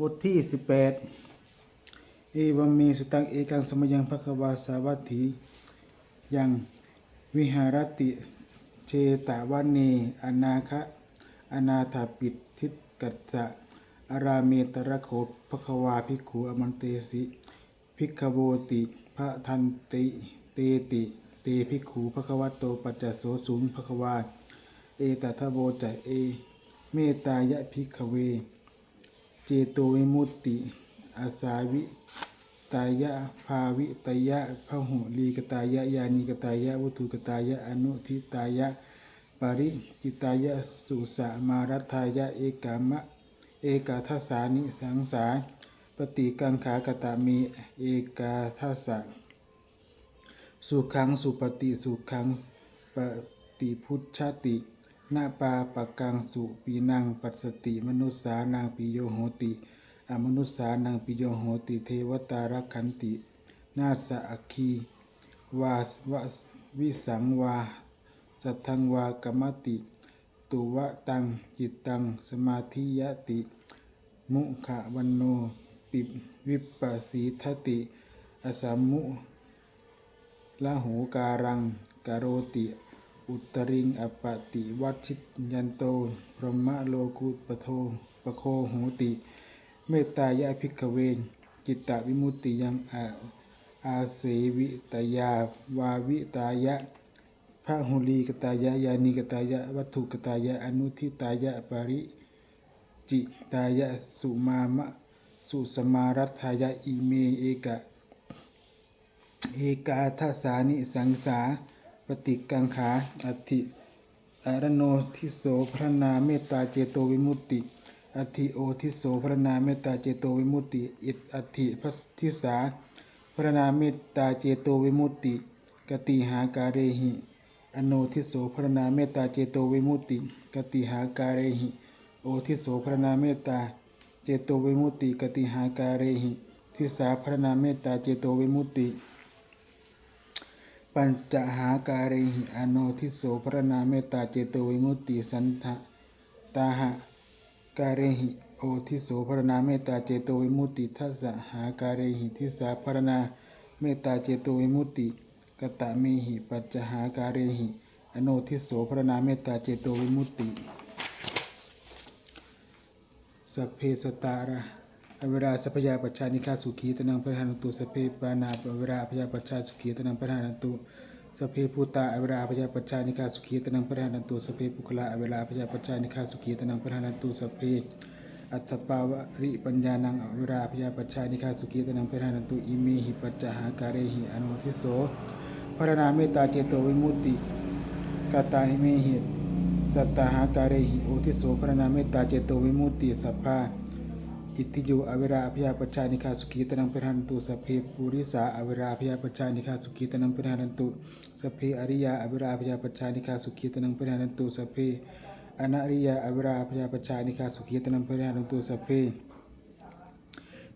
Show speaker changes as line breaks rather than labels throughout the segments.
บทที่18เอวังเมสุตังเอกังสมยังภควาสาวัตถียังวิหารติเชตวันเนอนาคะอนาถาปิดทิตกัจจะอาราเมตระโคภควาภิกขุอมันเตสิภิกขโวติพระทันติเตติเตภิกขุภควโตปัจจโสสุงภควา เอตทะโวจะเอ เมตายะภิกขเว จโตวิมุตติ อาสาวิตายะภาวิตายะพหุลีกตายะยานิกตายะวัตถุกตายะอนุทิตายะปริจิตายะสุสะมารัทายะเอกามะเอกาทัสสานิสังสาปฏิกังขากตามีเอกาทัสสะสุขังสุปฏิสุขังปฏิพุทธชาติ นาปาปะกังสุปีนังปัสสติมนุสสานังปิโยโหติอมนุสสานังปิโยโหติเทวตารักขันติ นาสะอัคีวาวะวิสังวาสัทธังวากรรมติตุวะตังจิตตังสมาธิยติ มุขะวันโนปิวิปปสีทติอสัมมุละหูการังกโรติ อุตริงอปติวัชิตยันโตพรหมโลกุปโทปโคโหติ เมตตายะภิกเวนจิตตวิมุตติยังอาอาเสวิตยาวาวิตายะพระหุลีกตายะยานิกตายะวัตถุกตายะอนุทิตายะปริจิตายะสุมามะสุสมารัตถายะอิเมเอกะเอกาทัสานิสังสา ฏิกังขาอัติอารโนทิโสพระนาเมตตาเจโตวิมุตติอัติโอทิโสพระนาเมตตาเจโตวิมุตติ อิตอัติพัสทิสาพระนาเมตตาเจโตวิมุตติ กติหาการเรหิอโนทิโสพระนาเมตตาเจโตวิมุตติ กติหาการเรหิ โอทิโสพระนาเมตตาเจโตวิมุตติ กติหาการเรหิทิสาพระนาเมตตาเจโตวิมุตติ ปัญจหาการิหิอโนทิโสพระนาเมตตาเจโตวิมุตติสันทะตาหะการิหิโอทิโสพระนาเมตตาเจโตวิมุตติทัสสะหาการิหิทิสาพระนาเมตตาเจโตวิมุตติกตะเมหิปัจจหาการิหิอโนทิโสพระนาเมตตาเจโตวิมุตติสัพเพสตาระ อเวราสัพยาปัจจานิฆาสุขีตนังพระหานันตุสัพเพปานาอเวราพยาปัจจาสุขีตนังพระหานันตุสัพเพภูตาอเวราพยาปัจจานิฆาสุขีตนังพระหานันตุสัพเพปุคละอเวราพยาปัจจานิฆาสุขีตนังพระหานันตุสัพเพอัตปาวริปัญญานังอเวราพยาปัจจานิฆาสุขีตนังพระหานันตุอิเมหิปัจจหาการเหิอนุทิโสพระนาเมตตาเจโตวิมุตติกตาหิเมหิสัตตาหาการเหิโอทิโสพระนาเมตตาเจโตวิมุตติสัพพา อิติโยอเวราพยาปชานิคาสุขีตนังเปรันตุสพเพปุริสาอเวราพยาปชานิคาสุขีตนังเปรันตุสพเพอริยาอเวราพยาปชานิคาสุขีตนังเปรันตุสพเพอนาริยาอเวราพยาปชานิคาสุขีตนังเปรันตุสพเพ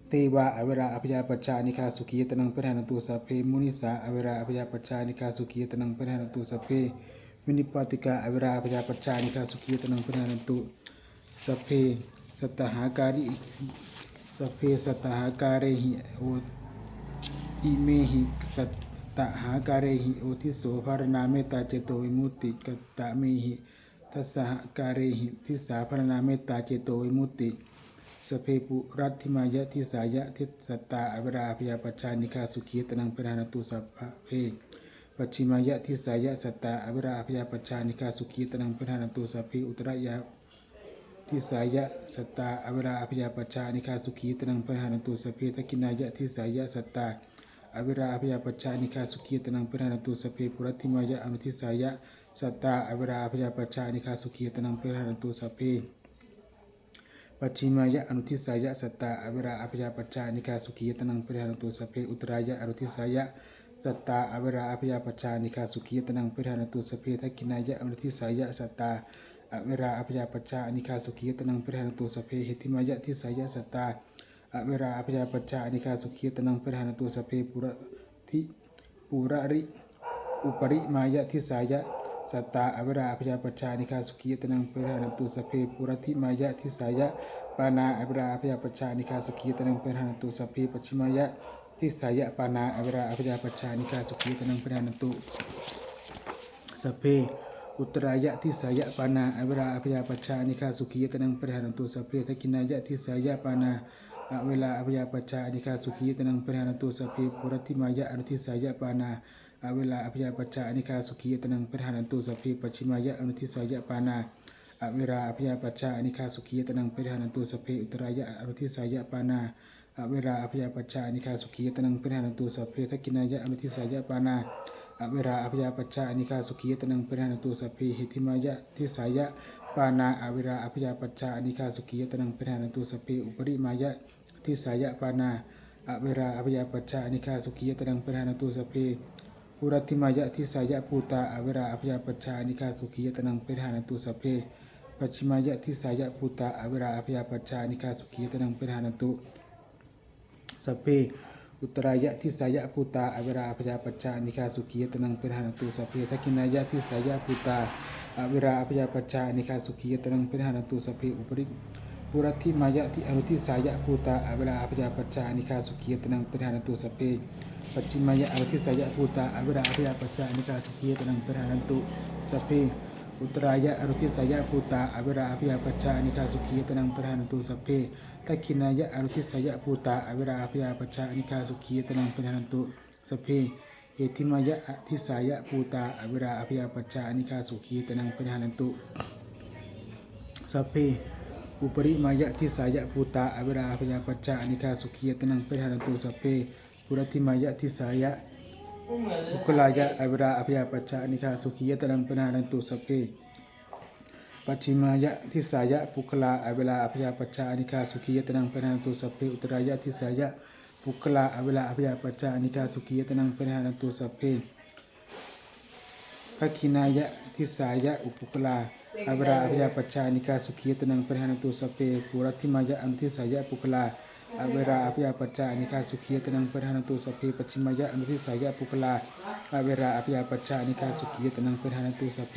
เตวะอเวราอภยาปชานิคาสุขีตนังเปรันตุสัพเพมุนิสาอเวราอภยาปชานิคาสุขีตนังเปรันตุสัพเพวินิปปาติกาอเวราอภยาปชานิคาสุขีตนังเปรันตุสัพเพ ตตหาการิสเพสตหาการหิโออิเมหิสัตหาการหิโอทิโสภารนาเมตตาเจโตวิมุตติกตตะเมหิทัสหการหิทิสาภารนาเมตตาเจโตวิมุตติสเพปุรัตถิมายะทิสายะทิสัตตาอวราพยาปชานิคาสุขีตนังปรานตุสัพเพปัจฉิมายะทิสายะสัตตาอวราพยาปชานิคาสุขีตนังปรานตุสัพเพอุตระยะ ทิสายะสัตตาอเวราอภิยาปชานิคาสุขีตนังปะหานันตุสพเพตกินายะทิสายะสัตตาอเวราอภิยาปชานิคาสุขีตนังปะหานันตุสพเพปุรัติมายะอนุทิสายะสัตตาอเวราอภิยาปชานิคาสุขีตนังปะหานันตุสพเพปัจฉิมายะอนุทิสายะสัตตาอเวราอภิยาปชานิคาสุขีตนังปะหานันตุสพเพอุตรายะอนุทิสายะสัตตาอเวราอภิยาปชานิคาสุขีตนังปะหานันตุสเพตกินายะอนุทิสายะสัตตา อเวราอภยาปชาอนิคาสุขีตนังปะหานตุสพเพหิติมายะทิสายะสัตตาอเวราอภยาปชาอนิคาสุขีตนังปะหานตุสพเพปุระทิปุระริอุปริมายะทิสายะสัตตาอเวราอภยาปชานิคาสุขีตนังปะหานตุสพเพปุระทิมายะทิสายะปปานาอภิราอภิยาปชานิคาสุขีตนังปริหานันตุสัพเพปัจฉิมายะทิสายะปานาอภิราอภิยาปชานิคาสุขีตนังปริหานันตุสัพเพ อุตรายะทิสายะปานาอภิราอภิยาปชานิคาสุขียตนังปริหานันตุสัพเพทักินายะทิสายะปานาอเวลาอภิยาปชานิคาสุขียตนังปริหานันตุสัพเพปุรติมายะอนุทิสายะปานาอเวลาอภิยาปชานิคาสุขียตนังปริหานันตุสัพเพปัจฉิมายะอนุทิสายะปานาอเวราอภิยาปัชชานิคาสุขียตนังปริหานันตุสพเพอุตรายะอรุทิสายะปานาอเวราอภิยาปัชชานิคาสุขียตนังปริหานันตุสพเพทักินายะอรุทิสายะปานา อเวราอภิยาปัชชานิคาสุขียตนังปริหานันตุสพเพหิติมายะทิสายะปานาอเวราอภิยาปัชชานิคาสุขียตนังปริหานันตุสพเพอุปริมายะทิสายะปานาอเวราอภิยาปัชชานิคาสุขียตนังปริหานันตุสพเพปุรติมายะทิสายะภูตาอเวราอภิยาปัชชานิคาสุขียตนังปริหานันตุสพเพปัจฉิมายะทิสายะภูตาอเวราอภิยาปัจจานิคาสุขียตนังปริหานันตุสัพเพ อุตรายะทิสายะภูตาอเวราอภยาปัจจานิคาสุขียตนังปริหานันตุสัพเพทักินายะทิสายะภูตาอเวราอภยาปัจจานิคาสุขียตนังปริหานันตุสัพเพอุปริปุรัติมายะทิอนุทิสายะภูตาอเวราอภยาปัจจานิคาสุขียตนังปริหานันตุสัพเพปัจฉิมายะอนุทิสายะภูตาอเวราอภยาปัจจานิคาสุขียตนังปริหานันตุสัพเพอุตรายะอรุทิสายะภูตาอเวราอภิยาปัชชานิคาสุขียตนังปรหานตุสัพเพ ทักขินายะอรุทิสายะภูตาอเวราอภิยาปชานิคาสุขีตนังปรหานตุสเพเอติมายะอทิสายะภูตาอเวราอภิยาปชชานิคาสุขีตนังปรหานตุสเพอุปริมายะทิสายะภูตาอเวราอภิยาปชชานิคาสุขีตนังปรหานตุสเพปุรติมายะทิสายะอุคลายะอเวราอภยาปัจจานิคาสุขีตรังปนานันตุสเพ ปัจฉิมายะทิสายะปุคลาอเวลาอภยาปัจจานิคาสุขียตรังปนานันตุสัพเพอุตรายะทิสายะปุคลาอเวลาอภยาปัจจานิคาสุขียตรังปนานันตุสัพเพพัคินายะทิสายะอุปุคลาอเวลาอภยาปัจจานิคาสุขียตรังปนานันตุสัพเพปุรัติมายะอันทิสายะปุคลาอเวราอภิยาปัจจานิคาสุขียตนังปะทานตุสัพเพปัจฉิมายะอนุทิสายะปุกลาอเวราอภิยาปัจจานิคาสุขียตนังปะทานตุสัพเพ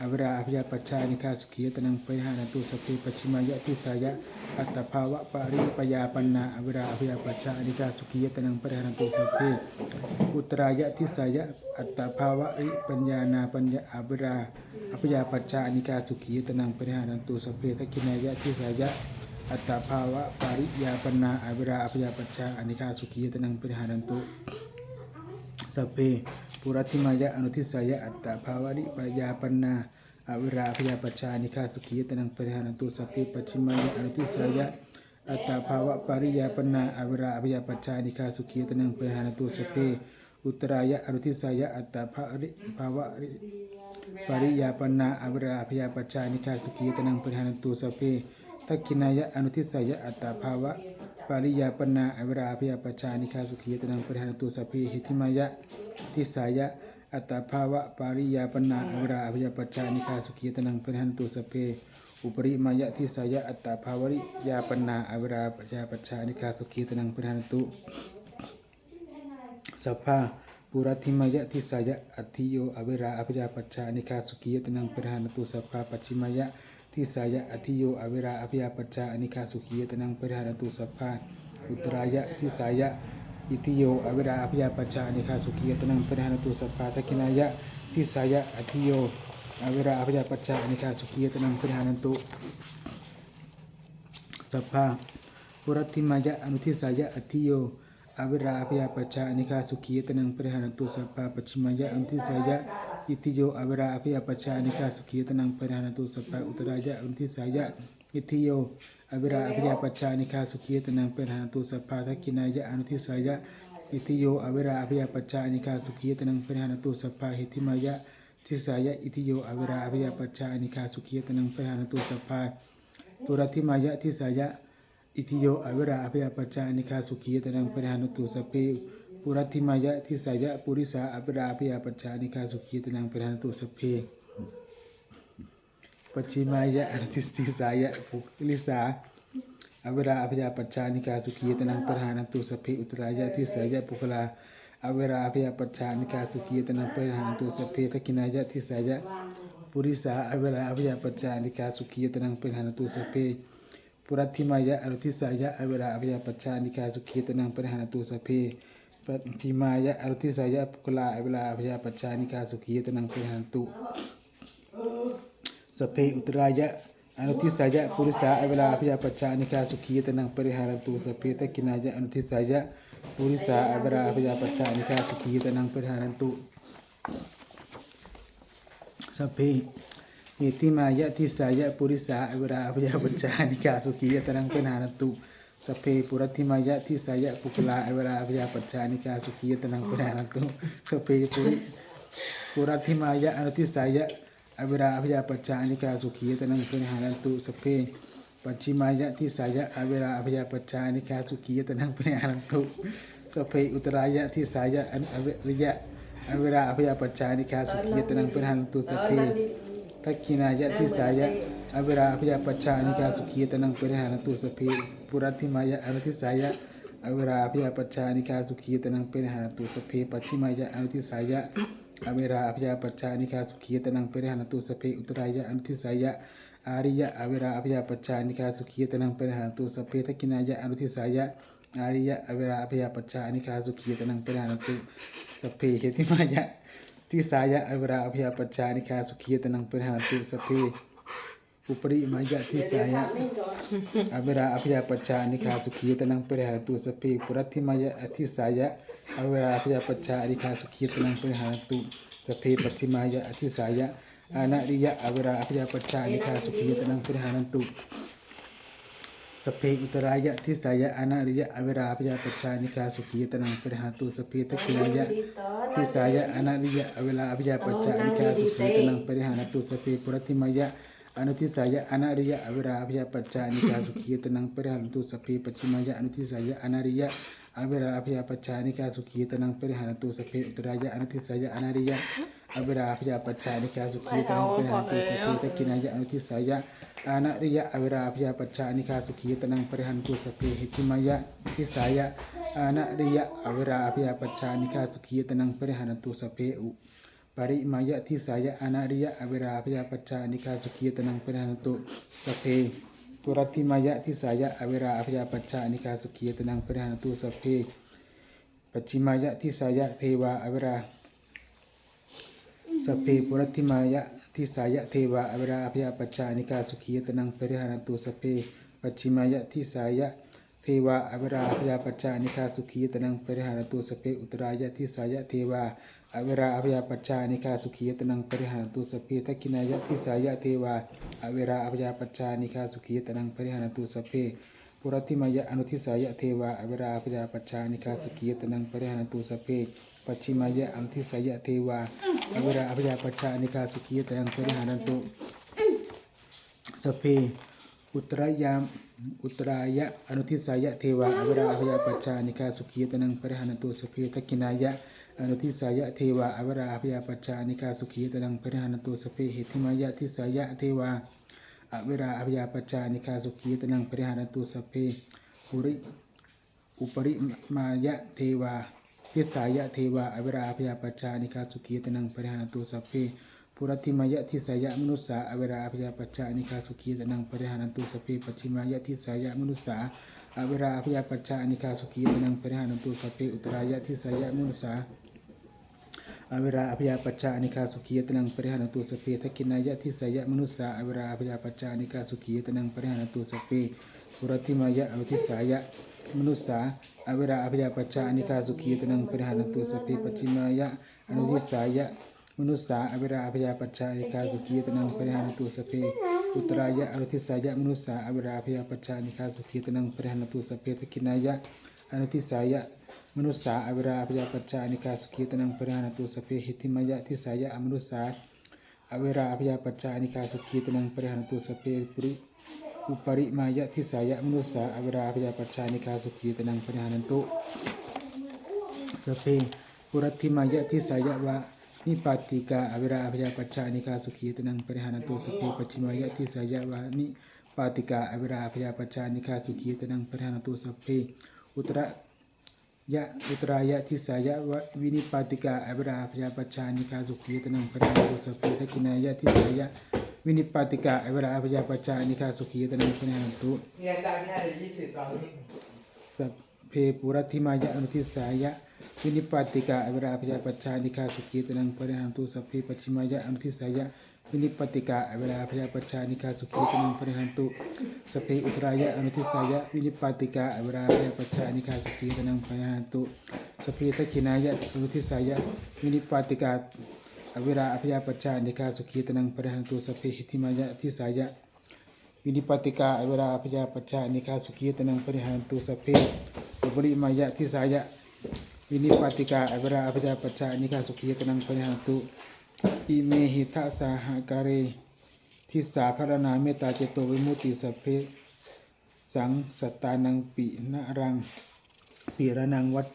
อวราอภิยาปัจจานิคาสุขียตนังปะทานตุสัพเพปุกละอุปริมายะทิสายะปุกลาอเวราอภิยาปัจจานิคาสุขียตนังปะทานตุสัพเพปุรทิตมายะทิสายะอัตภาวริปัญญาปัญนาอเวราอภิยาปัจจานิคาสุขียตนังปะทานตุสัพเพปัจฉิมายะทิสายะอัตภาวะปริปยาปัญนาอเวราอภิยาปัจจานิคาสุขียตนังปะทานตุสัพเพอุตรายะทิสายะอัตภาวะริปัญญานาปัญญาอวราอภิยาปัจจานิกาสุขียตนังปะทานตุสัพเพทักขินายะทิสายะอัตภาวะปริยาปนนาอวราอภยาปัจจาอนิคาสุขียตนังปริหารันตุสัพเพ ปุรัติมายะอนุทิสายะอัตตาภาวริปยาปนาอเวราอภยาปัจจานิคาสุขียตนังปริหารันตุสัพเพปัจฉิมายะอนุทิสายะอัตตาภาวะปริยาปนาอเวราอภยาปัจจานิคาสุขียตนังปริหารันตุสัพเพอุตรายะอนุทิสายะอัตตภาริภาวะริปริยาปนาอเวราอภยาปัจจานิคาสุขีตนังปริหานันตุสัพเพทักขินายะอนุทิสายะอัตตาภาวะ ปาริยาปนาอเวราอภยาปัจจานิคาสุขีตนังปริหานันตุสัพเพหิติมายะทิสายะอัตตาภาวะปาริยาปนาอเวราอภยาปัจจานิคาสุขีตนังปริหานันตุสัพเพอุปริมายะทิสายะอัตตาภาวริยาปนาอเวราอภยาปัจจานิคาสุขีตนังปริหานันตุสัพพาปุรัติมายะทิสายะอัติโยอเวราอภิยาปัจจานิคาสุขียตนังปรหานตุสัพพาปัจฉิมายะ ทิสายะอัตถิโยอเวราอภิยาปัจจานิคาสุขียตนังปรหานตุสัพพาอุตรายะทิสายะอิติโยอเวราอภิยาปัจจานิคาสุขียตนังปรหานตุสัพพาทักขินายะทิสายะอัตถิโยอเวราอภิยาปัจจานิคาสุขียตนังปรหานตุสัพพะปุรัติมายะอนุทิสายะอัตถิโยอเวราอภิยาปัจจานิคาสุขียตนังปริหานตุสัพพะปัจฉิมายะอนุทิสายะ อิติโยอเวราอภิยาปัจจานิคาสุขียตนังปริหานันตุสัพพะอุตรายะอนุทิสายะอิติโยอเวราอภิยาปัจจานิคาสุขียตนังปริหานันตุสัพพะทักขินายะอนุทิสายะอิติโยอเวราอภิยาปัจจานิคาสุขียตนังปริหานันตุสัพพะหิติมายะทิสายะอิติโยอเวราอภิยาปัจจานิคาสุขียตนังปริหานันตุสัพพะตุรธิมายะทิสายะอิทิโยอวิราอภิยาปัจจานิคาสุขียตนังปริหานตุสพเพ ปุรัติมายะทิสายะปุริสาอวิราอภิยาปัจจานิคาสุขีตนังเปริหานุตุสเพปัจฉิมายะอนุทิสติสายะปุริสาอเวราอภิยาปัจจานิคาสุขีตนังปริหานุตุสพเพอุตรายะทิสายะปุคลาอเวราอภิยาปัจจานิคาสุขีตนังปริหานุตุสพเพทักินายะทิสายะปุริสาอเวลาอภิยาปัจจานิกาสุขีตนังป็นหานตุสพเพปุรัติมายะอรุทิสายะอเวลาอภิยาปัจจานิกาสุขีตนังป็นหานตุสพเพ ปัจฉิมายะอรุทิสายะปุกลาอเวลาอภิยาปัจจานิกาสุขียตนังเปหานตุสเพอุตรายะอนุทิสายะปุริสาอเวลาอภิยาปัจจานิกาสุขียตนังปริหารันตุสเพตะกินายะอนุทิสายะปุริสาอเวลาอภิยาปัจจานิกาสุขียตนังปริหารันตุสเพเหติมายะทิสายะปุริสาอเวราอภยาปัญจานิกาสุขียตนังเป็นหานตุ สัพเพปุรัตถิมายะทิสายะปุกลาอเวราอภยาปัญจานิกาสุขียตนังเป็นหานตุสัพเพปุริปุรัตถิมายะอนุทิสายะอเวราอภยาปัญจานิกาสุขียตนังเป็นหานตุสัพเพปัจฉิมายะทิสายะอเวราอภยาปัญจานิกาสุขียตนังเป็นหานตุสัพเพอุตรายะทิสายะอเวริยะอเวลาอภยาปัจจานิกาสุขียตนังเป็นหันตุสพเพ ทักขินายะทิสายะอเวลาอภยาปัจจานิกาสุขีตนังเป็นหันตุสพเพปุรัติมายะอนุทิสายะอเวลาอภยาปัจจานิกาสุขีตนังเป็นหันตุสพเพปัจฉิมายะอนุทิสายะอเวลาอภยาปัจจานิกาสุขีตนังเป็นหันตุสพเพอุตรายะอนุทิสายะอาริยะอเวลาอภยาปัจจานิกาสุขีตนังเป็นหันตุสพเพทักขินายะอนุทิสายะอาริยะอเวลาอภยาปัจจานิกาสุขีตนังเป็นหันตุสพเพเหติมายะ ทิสายะอวราอภิยาปัจจานิกาสุขียตนังปริหาตุสพเพอุปริมายะทิสายะอวราอภิยาปัจจานิกาสุขียตนังปริหาตุสพเพปุรัติมายะอทิสายะอวราอภิยาปัจจานิกาสุขียตนังปริหาตุสพเพปัจฉิมายะอทิสายะอานาริยะอวราอภิยาปัจจานิกาสุขียตนังปริหาตุสพเป็นหาตุ ขียตนังปริหาตุสพเพทักขินายะทิสายะอนาริยะ อเวลาพยาปัจจานิกาสุขียตนังปริหาตุสพเพปุรติมายะอนุทิสายะอนาริยะอเวราพยาปัจจานิกาสุขียตนังปริหาตุสพเพปัจฉิมายะอนุทิสายะอนาริยะอเวราพยาปัจจานิกาสุขียตนังปริหาตุสพเพอุตรายะอนุทิสายะอนาริยะอเวราพยาปัจจานิกาสุขียตนังปริหาตุสพเพทักขินายะอนุทิสายะอานะริยะอเวราพยาปัจจานิคาสุขียตนังปริหันตุสพเพหิจิมายะทิสายะอานะริยะอเวราพยาปัจจานิคาสุขียตนังปริหันตุสพเพอุปริมายะทิสายะอานะริยะอเวราพยาปัจจานิคาสุขียตนังปริหันตุสพเพ ตุรัติมายะทิสายะอเวราพยาปัจจานิคาสุขียตนังปริหันตุสพเพปัจฉิมายะทิสายะเทวาอเวราสพเพปุรัติมายะทิสายะเทวะอเวราอภยาปัจจานิกาสุขียตนังปริหานตุสพเพปัจฉิมายะทิสายะเทวะอเวราอภยาปัจจานิกาสุขียตนังปริหารันตุสพเพอุตรายะทิสายะเทวะ อเวราอภยาปัจจานิกาสุขียตนังปริหารันตุสพเพทักินายะทิสายะเทวะอเวราอภยาปัจจานิกาสุขียตนังปริหารันตุสพเพปุรัติมายะอนุทิสายะเทวะอเวราอภยาปัจจานิกาสุขียตนังปริหารันตุสพเพปัจฉิมายะอนุทิสายะเทวะอเวราอภยาปัจจานิกาสุขียตยังปริหารันตุสพเพอุตรายามอุตรายะอนุทิสายะเทวาอเวราอภยาปัจจานิกาสุขียตนังปริหารันตุสพเพทักินายะ อนุทิสายะเทวาอเวราอภยาปัจจานิกาสุขีตนังปริหารันตุสเพเหติมายะทิสายะเทวาอเวราอภยาปัจจานิกาสุขีตนังปริหารันตุสเพปุริอุปริมายะเทวาทิสายะเทวาอเวราพยาปัจจานิกาสุขีตนังปริหาตุสเพปุรติมายะทิสายะมนุสสาอเวราพยาปัจจานิกาสุขีตนังปริหาตุสเพปัจฉิมายะทิสายะมนุสสาอเวราพยาปัจจานิกาสุขีตนังปริหาตุสเพอุตรายะทิสายะมนุสสา อเวราอภิยาปัจจานิกาสุขียตนังปริหารตุสเพทักขินายะทิสยะมนุสสาอเวราอภิยาปัจจานิกาสุขียตนังปริหารตุสเพปุรติมายะอวทิสายะมนุสสาอเวราอภิยาปัจจานิกาสุขียตนังปริหารตุสเพปัจฉิมายะอนุทิสายะมนุสสาอเวราอภิยาปัจจานิกาสุขียตนังปริหารตุสเพอุตรายะอนุทิสายะมนุสสาอเวราอภิยาปัจจานิกาสุขียตนังปริหารตุสเพทักขินายะอนุทิสายะ มนุษย์สาอเวราอภยาปัจจานิกาสุขีตนังปริหานตุสพเพหิติมายะทิสายะอมนุษย์สาอเวราอภยาปัจจานิกาสุขีตนังปริหานตุสพเพปุริอุปริมายะทิสายะมนุสสาอเวราพยาปัจจานิกาสุขีตนังปญานันตุสพเพปุรัติมายะทิสายะวะนิปาติกาอเวราพยาปัจจานิกาสุขีตนังปญานันตุสพเพปัจฉิมายะทิสายะวะนิปาติกาอเวราพยาปัจจานิกาสุขีตนังปญานันตุสเพอุตระ ยะอุตรายะทิสายะวะวินิปาติกาอเวราพยาปัจจานิกาสุขีตนังปะนังตุสพเพทกินายะทิสายะวินิปาติกาอเวราพยาปัจจานิกาสุขีตนังปะนังตุ
เรียนได้ไม่ได้เลยยี่สิบตอนนี้
สัพ เพปุรัติมายะอนุทิสายะวินิปาติกาอเวราพยาปัจจานิกาสุขีตนังปะนังตุสัพเพปัจฉิมายะอนุทิสายะวินิปาติกาอเวราพยาปัจจานิกาสุขีตนังปะนังตุสัพเพอุตรายะอนุทิสายะวินิปาติกาอเวราพยาปัจจานิกาสุขีตนังปะนังตุสพเพทักินายะสุทิสายะวินิปาติกาอเวราอภยาปัจจานิกาสุขีตนังปริหันตุสพเพหิติมายะทิสายะวินิปาติกาอเวราอภยาปัจจานิกาสุขีตนังปริหันตุสพเพ ปริมายะทิสายะวินิปาติกาอเวราอภยาปัจจานิกาสุขีตนังปริหัตุอิเมหิทะสาหาการเรทิสาพรณาเมตตาเจโตวิมุติสัพเพสังสัตตานังปินะรังปิระนังวัด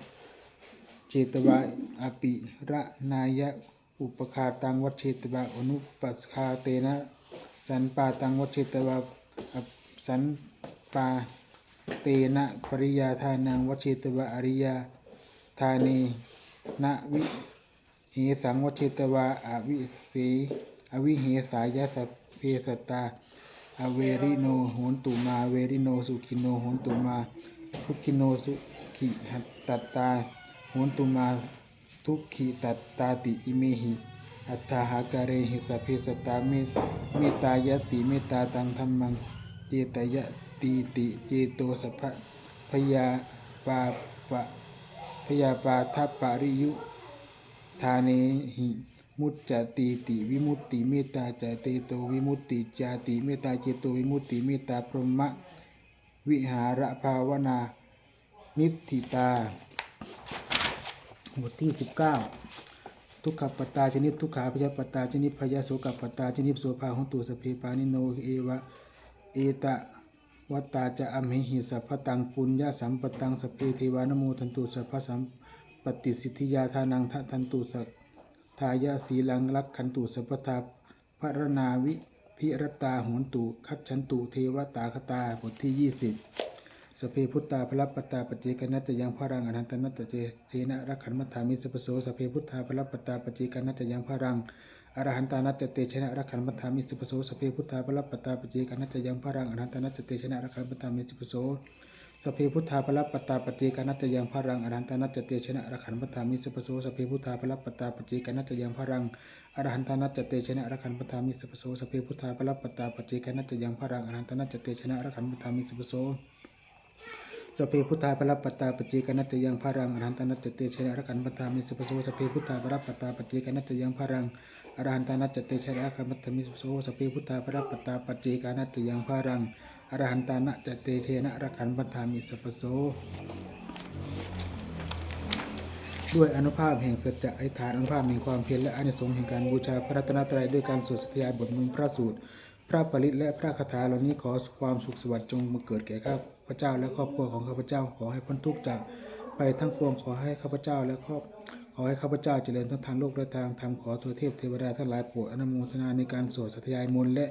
เจตวะอปิระนายะอุปคาตังวัชเชตวะอนุปัสคาเตนะสันปาตังวัชเชตวะสันปา เตนะปริยาทานังวชเชตวะอริยาทานีนะวิเหสังวชเชตวะอวิสีอวิเหสายะสพเพสตา อเวริโนโหนตุมาเวริโนสุขิโนโหนตุมา ทุกขิโนสุขิหัตตตาโหนตุมาทุกขีตัตตาติอิเมหิอัตถาหาการเรหิสัพเพสตาเมตตายติเมตตาตังธรรมัง เจตยะตีติเจโตสัพพพยาปาปะพยาปาทัปปาริยุทาเนหิมุตจติติวิมุตติเมตตาจเตโตวิมุตติจาติเมตตาเจโตวิมุตติเมตตาพรหมะวิหารภาวนา นิธิตาบทที่ 19 ทุกขปตาชนิดทุกขาพยาปตาชนิดพยาโสกปตาชนิดโสภาหุตุสเพปานิโนเอวะ เอตะวัตตาจะอัมเหหิสัพพตังปุญญาสัมปตังสเพเทวานโมทันตุสัพพสัมปติสิทธิยาทานังทะทันตุสัทายาสีลังลักขันตุสัพพทาพรนาวิพิรตาโหนตุคัจฉันตุเทวตาคตาบทที่20สพเพพุทธาพลปตาปเจกนัตยังพารังอนันตนัตเจเจนะรักขันมัฏฐามิสัพพโสสเพพุทธาพลปตาปเจกนัตตยังพารัง อรหันตานัตเตชนะรักขันมัฏฐามิสัพพโสสเพพุทธาพลัปปตาปเจกนัตตยังพารังอรหันตานัตเตชนะรักขันมัฏฐามิสัพพโสสเพพุทธาพลัปปตาปเจกนัตตยังพารังอรหันตานัตเตชนะรักขันมัฏฐามิสัพพโสสเพพุทธาพลัปปตาปเจกนัตตยังพารังอรหันตานัตเตชนะรักขันมัฏฐามิสัพพโสสเพพุทธาพลัปปตาปเจกนัตตยังพารังอรหันตานัตเตชนะรักขันมัฏฐามิสัพพโสสเพพุทธาปรับปตตาปเจกนัตยังพารังอรหันตานัตเตชนะรักันปตามิสุปโสสเพพุทธาปรับปตตาปเจกนัตตยังพารัง อรหันตานัตเตชนะรักัตมิสุโสสพเพพุทธาปรับปตาปเจกนัตยังพารังอรหันตานัตเตชนะรักันปตามิสุปโสด้วยอนุภาพแห่งสัจจะไอฐานอนุภาพแห่งความเพียรและอานิสงส์แห่งการบูชาพระรัตนตรัยด้วยการสวดสธยายบทมนต์พระสูตร พระปริตและพระคาถาเหล่านี้ขอความสุขสวัสดิ์จงมาเกิดแก่ข้าพเจ้าและครอบครัวของข้าพเจ้าขอให้พ้นทุกข์จากไปทั้งปวงขอให้ข้าพเจ้าและครอบ ขอให้ข้าพเจ้าเจริญทั้งทางโลกและทางธรรมขอตัวเทพเทวดาทั้งหลายโปรดอนุโมทนาในการสวดสธยายมนต์และ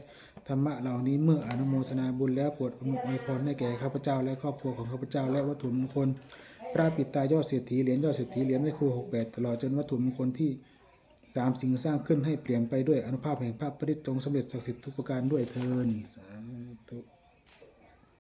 ธรรมะเหล่านี้เมื่ออนุโมทนาบุญแล้วโปรดอวยพรให้แก่ข้าพเจ้าและครอบครัวของข้าพเจ้าและวัตถุมงคลพระปิดตายอดเศรษฐีเหรียญยอดเศรษฐีเหรียญไม่ครูหกแปดตลอดจนวัตถุมงคลที่สามสิ่งสร้างขึ้นให้เปลี่ยนไปด้วยอนุภาพแห่งพระปริตจงสำเร็จศักดิ์สิทธิ์ทุกประการด้วยเทินสา